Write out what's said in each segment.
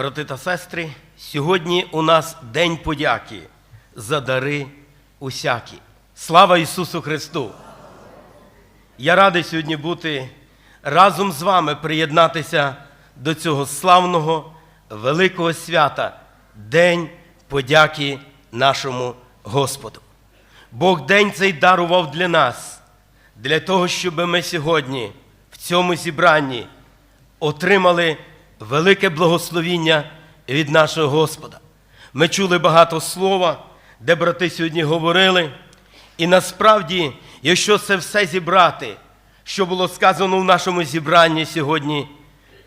Брати та сестри, сьогодні у нас День подяки за дари усякі. Слава Ісусу Христу! Я радий сьогодні бути разом з вами, приєднатися до цього славного великого свята, День подяки нашому Господу. Бог день цей дарував для нас, для того, щоб ми сьогодні в цьому зібранні отримали велике благословіння від нашого Господа. Ми чули багато слова, де брати сьогодні говорили. І насправді, якщо це все зібрати, що було сказано в нашому зібранні сьогодні,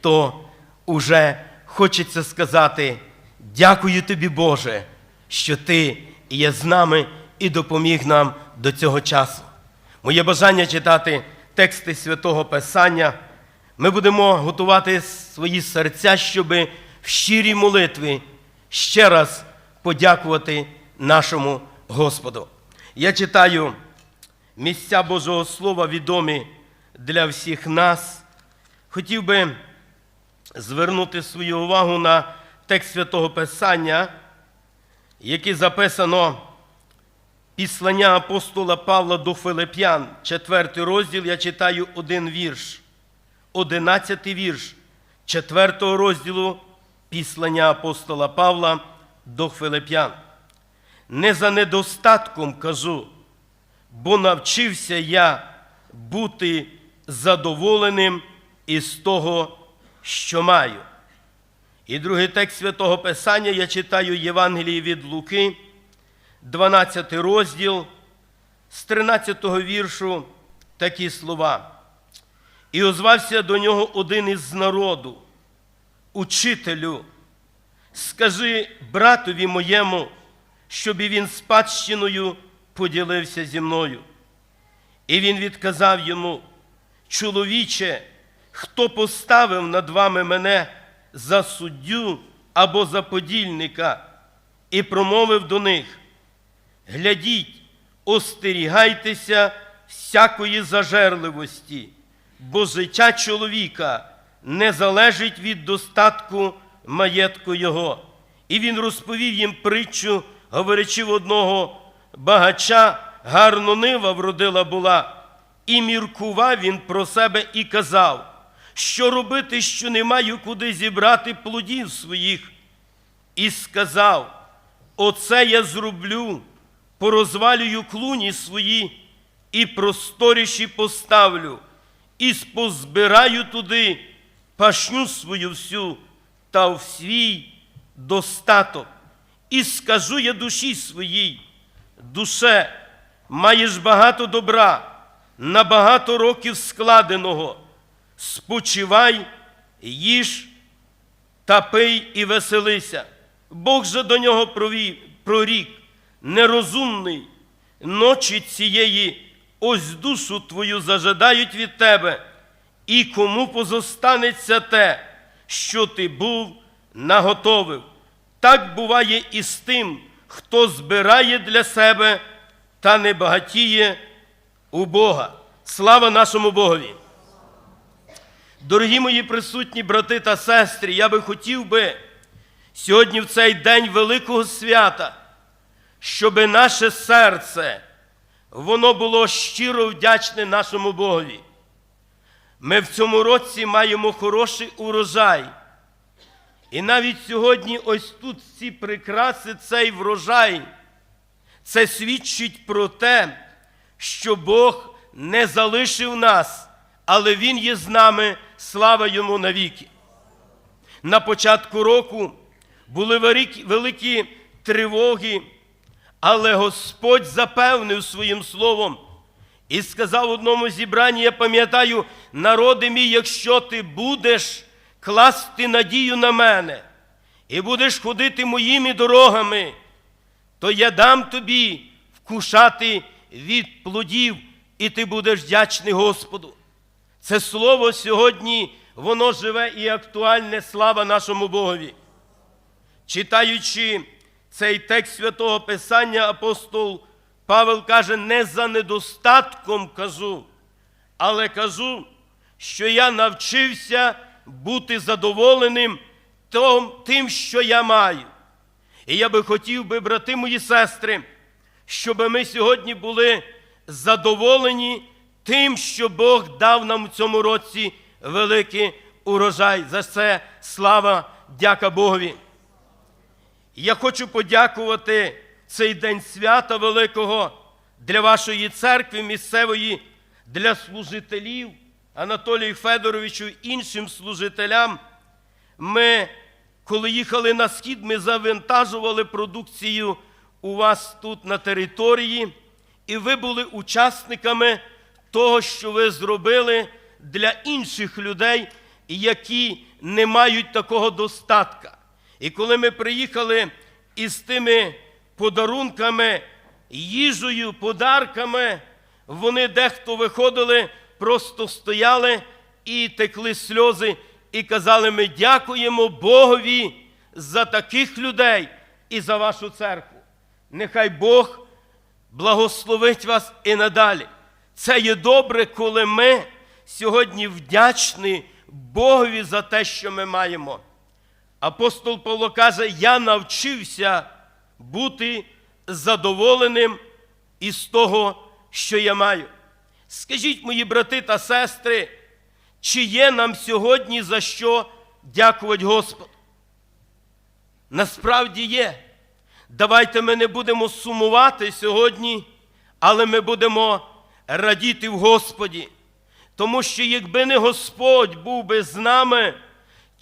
то уже хочеться сказати: дякую тобі, Боже, що ти є з нами і допоміг нам до цього часу. Моє бажання читати тексти святого Писання. Ми будемо готувати свої серця, щоб в щирій молитві ще раз подякувати нашому Господу. Я читаю місця Божого Слова, відомі для всіх нас. Хотів би звернути свою увагу на текст святого Писання, який записано післання апостола Павла до Филип'ян, четвертий розділ, я читаю один вірш, одинадцятий вірш четвертого розділу післання апостола Павла до Филип'ян. Не за недостатком кажу, бо навчився я бути задоволеним із того, що маю. І другий текст святого Писання я читаю Євангелії від Луки, 12 розділ, з 13 віршу такі слова. І озвався до нього один із народу, учителю, скажи братові моєму, щоб і він спадщиною поділився зі мною. І він відказав йому, чоловіче, хто поставив над вами мене за суддю або за подільника, і промовив до них: глядіть, остерігайтеся всякої зажерливості, бо життя чоловіка не залежить від достатку маєтку його. І він розповів їм притчу, говорячи в одного багача, гарно нива вродила була, і міркував він про себе і казав, що робити, що не маю куди зібрати плодів своїх. І сказав: Оце я зроблю, порозвалюю клуні свої, і просторіші поставлю, і позбираю туди пашню свою всю та в свій достаток. І скажу я душі своїй, душе, маєш багато добра, на багато років складеного, спочивай, їж та пий і веселися. Бог же до нього провів, прорік, нерозумний, ночі цієї ось душу твою зажадають від тебе, і кому позостанеться те, що ти був наготовив. Так буває і з тим, хто збирає для себе та не багатіє у Бога. Слава нашому Богові! Дорогі мої присутні брати та сестри, я би хотів би сьогодні в цей день великого свята, щоб наше серце, воно було щиро вдячне нашому Богові. Ми в цьому році маємо хороший урожай. І навіть сьогодні, ось тут ці прикраси, цей врожай, це свідчить про те, що Бог не залишив нас, але Він є з нами, слава йому навіки. На початку року були великі, тривоги, але Господь запевнив своїм словом і сказав одному зібранні, я пам'ятаю, народи мій, якщо ти будеш класти надію на мене і будеш ходити моїми дорогами, то я дам тобі вкушати від плодів, і ти будеш вдячний Господу. Це слово сьогодні, воно живе і актуальне, слава нашому Богові. Читаючи цей текст святого Писання, апостол Павел каже, не за недостатком кажу, але кажу, що я навчився бути задоволеним тим, що я маю. І я би хотів би, брати мої сестри, щоб ми сьогодні були задоволені тим, що Бог дав нам у цьому році великий урожай. За це слава, дяка Богові. Я хочу подякувати цей день свята Великого для вашої церкви місцевої, для служителів Анатолію Федоровичу іншим служителям. Ми, коли їхали на схід, ми завантажували продукцію у вас тут на території, і ви були учасниками того, що ви зробили для інших людей, які не мають такого достатка. І коли ми приїхали із тими подарунками, їжею, подарками, вони дехто виходили, просто стояли і текли сльози, і казали: ми дякуємо Богові за таких людей і за вашу церкву. Нехай Бог благословить вас і надалі. Це є добре, коли ми сьогодні вдячні Богові за те, що ми маємо. Апостол Павло каже: Я навчився бути задоволеним із того, що я маю. Скажіть, мої брати та сестри, чи є нам сьогодні за що дякувати Господу? Насправді є. Давайте ми не будемо сумувати сьогодні, але ми будемо радіти в Господі. Тому що якби не Господь був би з нами,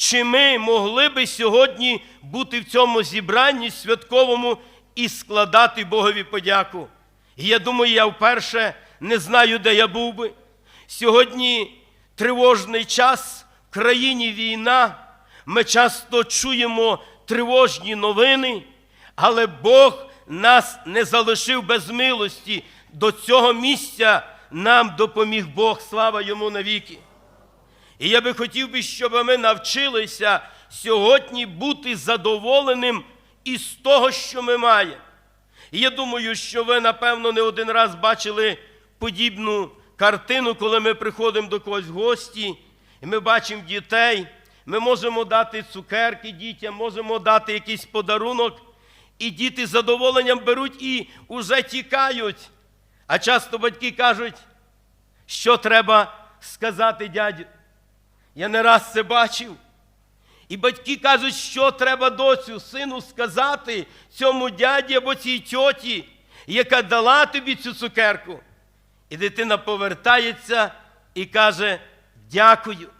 чи ми могли би сьогодні бути в цьому зібранні святковому і складати Богові подяку? І я думаю, я вперше не знаю, де я був би. Сьогодні тривожний час, в країні війна. Ми часто чуємо тривожні новини, але Бог нас не залишив без милості. До цього місця нам допоміг Бог, слава йому навіки. І я би хотів би, щоб ми навчилися сьогодні бути задоволеним із того, що ми маємо. І я думаю, що ви, напевно, не один раз бачили подібну картину, коли ми приходимо до когось в гості, і ми бачимо дітей, ми можемо дати цукерки дітям, можемо дати якийсь подарунок, і діти з задоволенням беруть і вже тікають. А часто батьки кажуть, що треба сказати дяді. Я не раз це бачив. І батьки кажуть, що треба доцю, сину сказати цьому дяді або цій тьоті, яка дала тобі цю цукерку. І дитина повертається і каже: дякую.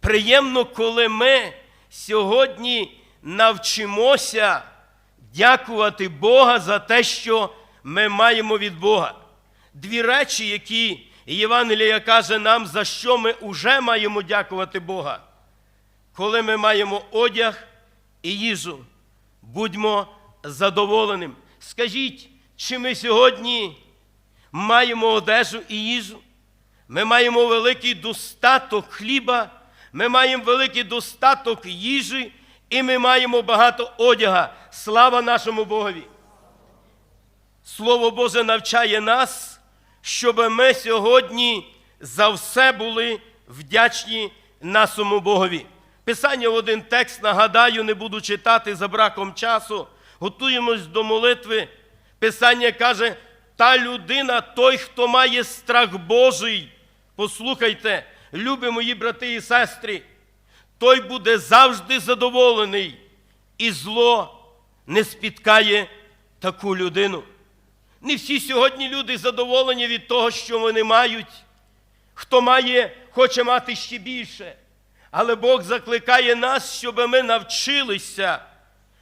Приємно, коли ми сьогодні навчимося дякувати Бога за те, що ми маємо від Бога. Дві речі, які Євангелія каже нам, за що ми вже маємо дякувати Бога. Коли ми маємо одяг і їжу, будьмо задоволеним. Скажіть, чи ми сьогодні маємо одежу і їжу? Ми маємо великий достаток хліба, ми маємо великий достаток їжі, і ми маємо багато одяга. Слава нашому Богові! Слово Боже навчає нас, щоб ми сьогодні за все були вдячні нашому Богові. Писання в один текст, нагадаю, не буду читати за браком часу. Готуємось до молитви. Писання каже, та людина, той, хто має страх Божий. Послухайте, любі мої брати і сестри, той буде завжди задоволений, і зло не спіткає таку людину. Не всі сьогодні люди задоволені від того, що вони мають. Хто має, хоче мати ще більше. Але Бог закликає нас, щоб ми навчилися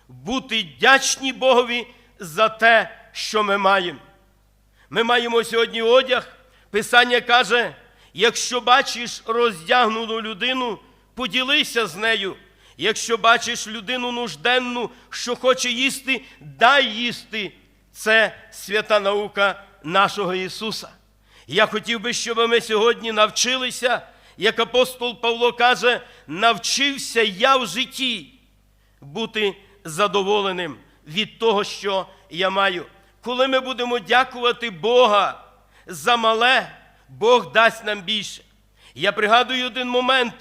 бути вдячні Богові за те, що ми маємо. Ми маємо сьогодні одяг. Писання каже: якщо бачиш роздягнену людину, поділися з нею. Якщо бачиш людину нужденну, що хоче їсти, дай їсти. Це свята наука нашого Ісуса. Я хотів би, щоб ми сьогодні навчилися, як апостол Павло каже, навчився я в житті бути задоволеним від того, що я маю. Коли ми будемо дякувати Бога за мале, Бог дасть нам більше. Я пригадую один момент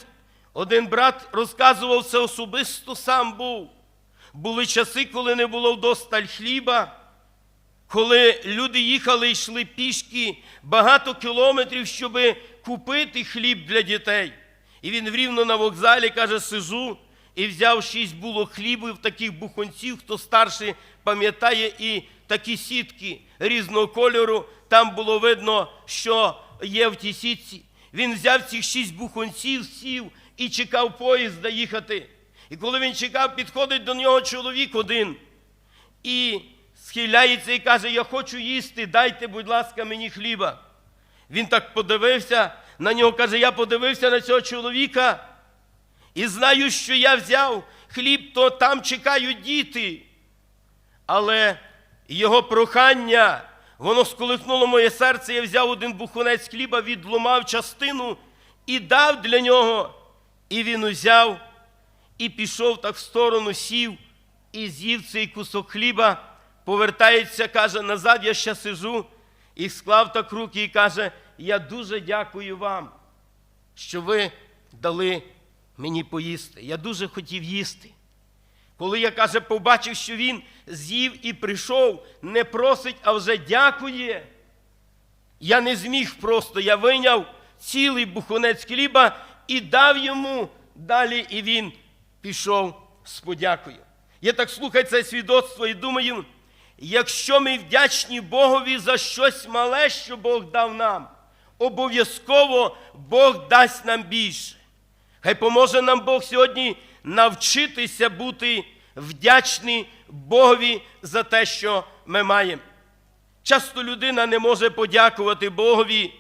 Один брат розказував це особисто сам був. Були часи, коли не було вдосталь хліба, коли люди їхали йшли пішки багато кілометрів, щоб купити хліб для дітей. І він рівно на вокзалі каже, сижу і взяв шість булок хлібу в таких бухонців, хто старший пам'ятає, і такі сітки різного кольору. Там було видно, що є в тій сітці. Він взяв цих шість бухонців, сів і чекав поїзда їхати. І коли він чекав, підходить до нього чоловік один і схиляється і каже: Я хочу їсти, дайте, будь ласка, мені хліба. Він так подивився на нього, каже: Я подивився на цього чоловіка і знаю, що я взяв хліб, то там чекають діти. Але його прохання, воно сколихнуло моє серце. Я взяв один бухонець хліба, відломав частину і дав для нього. І він узяв і пішов так в сторону, сів і з'їв цей кусок хліба, повертається, каже, назад я ще сижу, і склав так руки і каже, я дуже дякую вам, що ви дали мені поїсти. Я дуже хотів їсти. Коли я, каже, побачив, що він з'їв і прийшов, не просить, а вже дякує. Я не зміг просто, я вийняв цілий бухонець хліба і дав йому далі, і він пішов з подякою. Я так слухаю це свідоцтво і думаю, якщо ми вдячні Богові за щось мале, що Бог дав нам, обов'язково Бог дасть нам більше. Хай поможе нам Бог сьогодні навчитися бути вдячні Богові за те, що ми маємо. Часто людина не може подякувати Богові,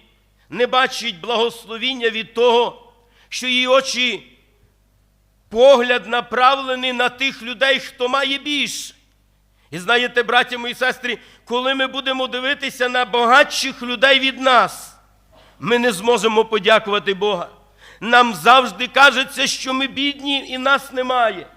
не бачить благословіння від того, що її очі, погляд направлений на тих людей, хто має більше. І знаєте, браті мої сестри, коли ми будемо дивитися на багатших людей від нас, ми не зможемо подякувати Бога. Нам завжди кажеться, що ми бідні і нас немає.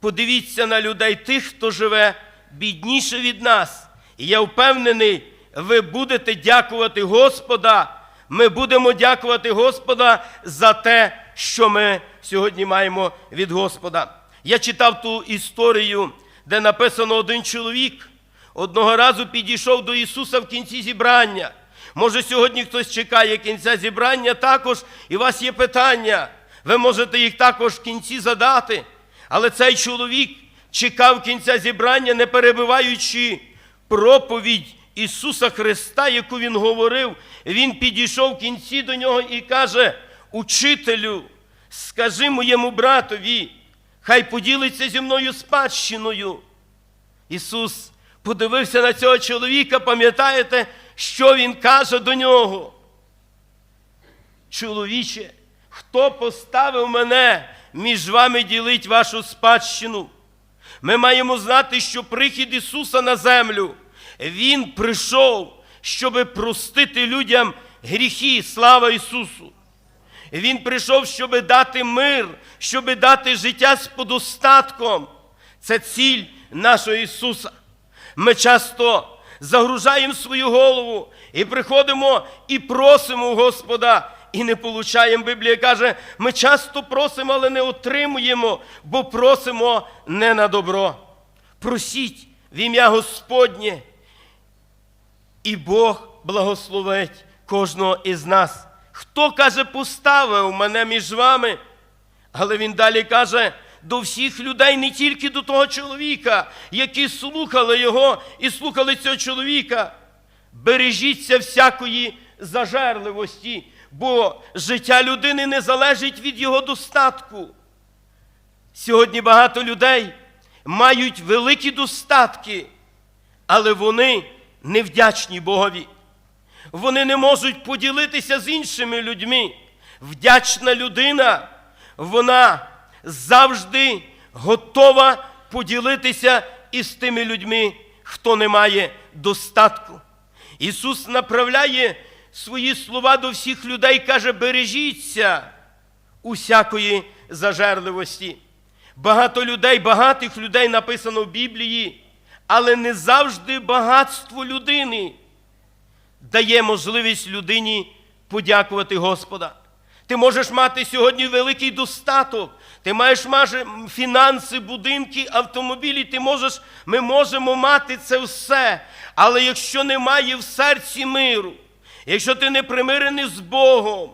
Подивіться на людей тих, хто живе бідніше від нас. І я впевнений, ви будете дякувати Господа. Ми будемо дякувати Господа за те, що ми сьогодні маємо від Господа. Я читав ту історію, де написано один чоловік одного разу підійшов до Ісуса в кінці зібрання. Може, сьогодні хтось чекає кінця зібрання також, і у вас є питання. Ви можете їх також в кінці задати. Але цей чоловік чекав кінця зібрання, не перебиваючи проповідь Ісуса Христа, яку Він говорив. Він підійшов в кінці до нього і каже: Учителю, скажи моєму братові, хай поділиться зі мною спадщиною. Ісус подивився на цього чоловіка, пам'ятаєте, що Він каже до нього? Чоловіче, хто поставив мене між вами ділить вашу спадщину? Ми маємо знати, що прихід Ісуса на землю, Він прийшов, щоб простити людям гріхи, слава Ісусу. Він прийшов, щоб дати мир, щоб дати життя з подостатком. Це ціль нашого Ісуса. Ми часто загружаємо свою голову і приходимо і просимо Господа, і не получаємо. Біблія каже, ми часто просимо, але не отримуємо, бо просимо не на добро. Просіть в ім'я Господнє, і Бог благословить кожного із нас. Хто каже, поставив мене між вами? Але він далі каже до всіх людей, не тільки до того чоловіка, які слухали його і слухали цього чоловіка. Бережіться всякої зажерливості, бо життя людини не залежить від його достатку. Сьогодні багато людей мають великі достатки, але вони невдячні Богові. Вони не можуть поділитися з іншими людьми. Вдячна людина, вона завжди готова поділитися із тими людьми, хто не має достатку. Ісус направляє свої слова до всіх людей, каже: бережіться усякої зажерливості. Багато людей, багатих людей написано в Біблії, але не завжди багатство людини дає можливість людині подякувати Господа. Ти можеш мати сьогодні великий достаток. Ти маєш маже, фінанси, будинки, автомобілі. Ти можеш, ми можемо мати це все. Але якщо немає в серці миру, якщо ти не примирений з Богом,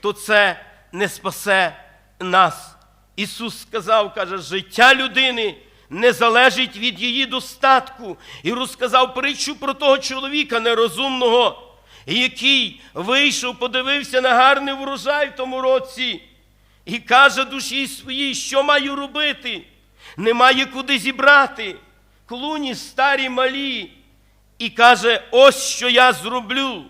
то це не спасе нас. Ісус сказав, каже, життя людини не залежить від її достатку. І розказав притчу про того чоловіка нерозумного, який вийшов, подивився на гарний врожай в тому році, і каже душі своїй, що маю робити? Немає куди зібрати. Клуні старі малі. І каже, ось що я зроблю.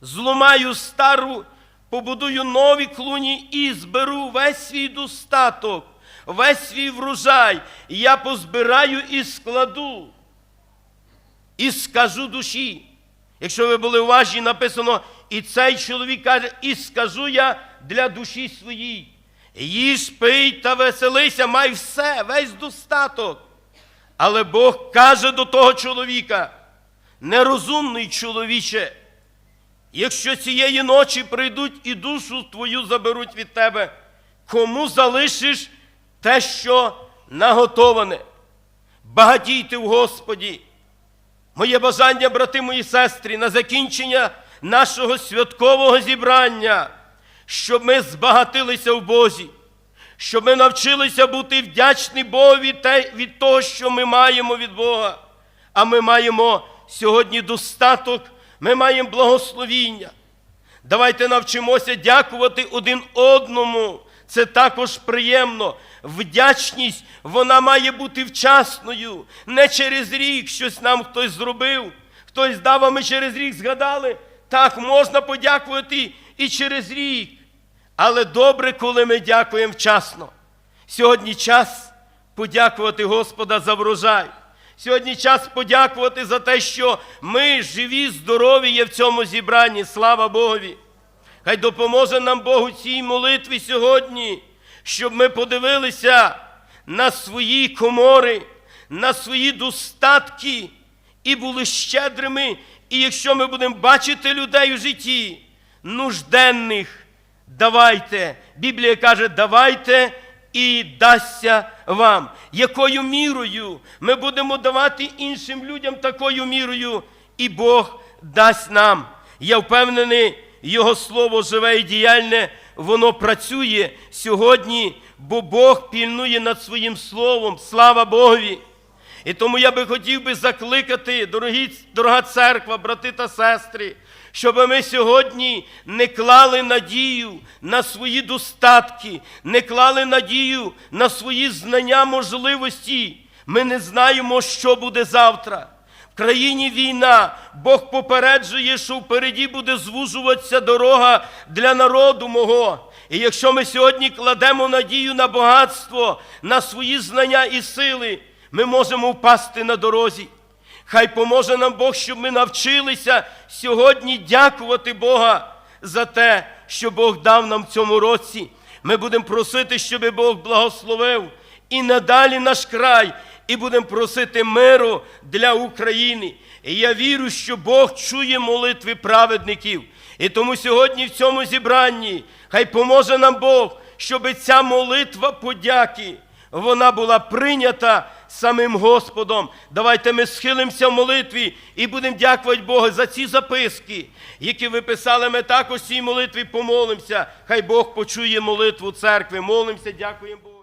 Зломаю стару, побудую нові клуні і зберу весь свій достаток, весь свій врожай. Я позбираю і складу. І скажу душі. Якщо ви були уважні, написано, і цей чоловік каже, і скажу я для душі своїй. Їж, пий та веселися, май все, весь достаток. Але Бог каже до того чоловіка, нерозумний чоловіче, якщо цієї ночі прийдуть і душу твою заберуть від тебе, кому залишиш те, що наготоване? Багатійте в Господі. Моє бажання, брати мої сестри, на закінчення нашого святкового зібрання, щоб ми збагатилися в Бозі, щоб ми навчилися бути вдячні Богу від, того, що ми маємо від Бога. А ми маємо сьогодні достаток, ми маємо благословіння. Давайте навчимося дякувати один одному. Це також приємно. Вдячність, вона має бути вчасною. Не через рік щось нам хтось зробив, хтось дав, а ми через рік згадали. Так, можна подякувати і через рік. Але добре, коли ми дякуємо вчасно. Сьогодні час подякувати Господа за врожай. Сьогодні час подякувати за те, що ми живі, здорові є в цьому зібранні. Слава Богові! Хай допоможе нам Бог у цій молитві сьогодні, щоб ми подивилися на свої комори, на свої достатки і були щедрими. І якщо ми будемо бачити людей у житті, нужденних, давайте. Біблія каже, давайте і дасться вам. Якою мірою ми будемо давати іншим людям такою мірою, і Бог дасть нам. Я впевнений, Його слово живе і діяльне, воно працює сьогодні, бо Бог пільнує над своїм словом. Слава Богові! І тому я би хотів би закликати, дорогі, дорога церква, брати та сестри, щоб ми сьогодні не клали надію на свої достатки, не клали надію на свої знання, можливості. Ми не знаємо, що буде завтра. Країні війна, Бог попереджує, що впереді буде звужуватися дорога для народу мого. І якщо ми сьогодні кладемо надію на багатство, на свої знання і сили, ми можемо впасти на дорозі. Хай поможе нам Бог, щоб ми навчилися сьогодні дякувати Бога за те, що Бог дав нам в цьому році. Ми будемо просити, щоб Бог благословив і надалі наш край, і будемо просити миру для України. І я вірю, що Бог чує молитви праведників. І тому сьогодні в цьому зібранні хай поможе нам Бог, щоб ця молитва подяки вона була прийнята самим Господом. Давайте ми схилимося в молитві і будемо дякувати Богу за ці записки, які ви писали. Ми також цій молитві помолимося. Хай Бог почує молитву церкви. Молимося, дякуємо Богу.